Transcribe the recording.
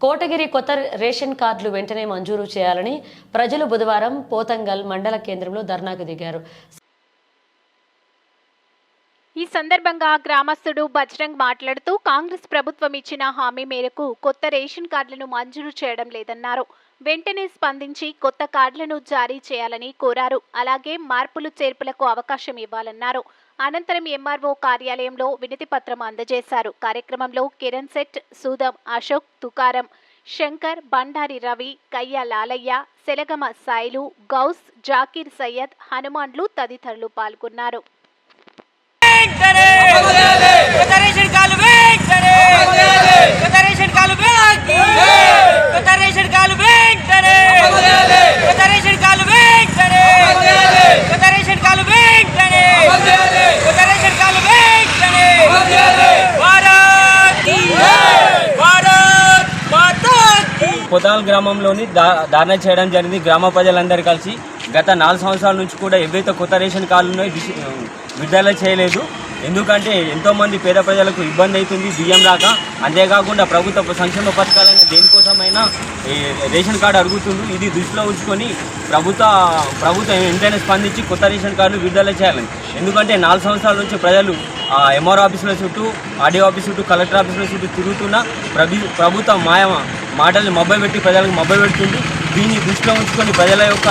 కోటగిరి కొత్త రేషన్ కార్డులు వెంటనే మంజూరు చేయాలని ప్రజలు బుధవారం పోతంగల్ మండల కేంద్రంలో ధర్నాకు దిగారు. ఈ సందర్భంగా గ్రామస్తుడు బజరంగ్ మాట్లాడుతూ కాంగ్రెస్ ప్రభుత్వం ఇచ్చిన హామీ మేరకు కొత్త రేషన్ కార్డులను మంజూరు చేయడం లేదన్నారు. వెంటనే స్పందించి కొత్త కార్డులను జారీ చేయాలని కోరారు. అలాగే మార్పులు చేర్పులకు అవకాశం ఇవ్వాలన్నారు. అనంతరం ఎంఆర్ఓ కార్యాలయంలో వినతి పత్రం అందజేశారు. కార్యక్రమంలో కిరణ్ సెట్ సూదం అశోక్ తుకారం శంకర్ బండారి రవి కయ్య లాలయ్య సెలగమ సాయిలు గౌస్ జాకీర్ సయ్యద్ హనుమాన్లు తదితరులు పాల్గొన్నారు వెంటనే కొత్త రేషన్ కార్డు వెంటనే కొత్త రేషన్ కార్డు వెంటనే కొత్త రేషన్ కార్డు వెంటనే కొత్త రేషన్ కార్డు వెంటనే కొత్త రేషన్ కార్డు వెంటనే కొత్త రేషన్ కార్డు వెంటనే భారత్ కీ భారత్ మాతా కీ పొతాల్ గ్రామంలోని దా ధారణ చేయడం జరిగింది. గ్రామ ప్రజలందరూ కలిసి గత నాలుగు సంవత్సరాల నుంచి కూడా ఏవైతే కొత్త రేషన్ కార్డులు ఉన్నాయో డిసి- విడుదల చేయలేదు. ఎందుకంటే ఎంతోమంది పేద ప్రజలకు ఇబ్బంది అవుతుంది బియ్యం రాక. అంతేకాకుండా ప్రభుత్వ సంక్షేమ పథకాలైన దేనికోసమైనా రేషన్ కార్డు అడుగుతుంది ఇది దృష్టిలో ఉంచుకొని ప్రభుత్వ ప్రభుత్వం ఎంతైనా స్పందించి కొత్త రేషన్ కార్డులు విడుదల చేయాలని ఎందుకంటే నాలుగు సంవత్సరాల నుంచి ప్రజలు ఎంఆర్ ఆఫీసుల చుట్టూ ఆర్డీఓ ఆఫీస్ చుట్టూ కలెక్టర్ ఆఫీసుల చుట్టూ తిరుగుతున్న. ప్రభు ప్రభుత్వం మాయమ? మాటల్ని మొబైల్ పెట్టి ప్రజలకు మొబైల్ పెడుతుంది దీన్ని దృష్టిలో ఉంచుకొని ప్రజల యొక్క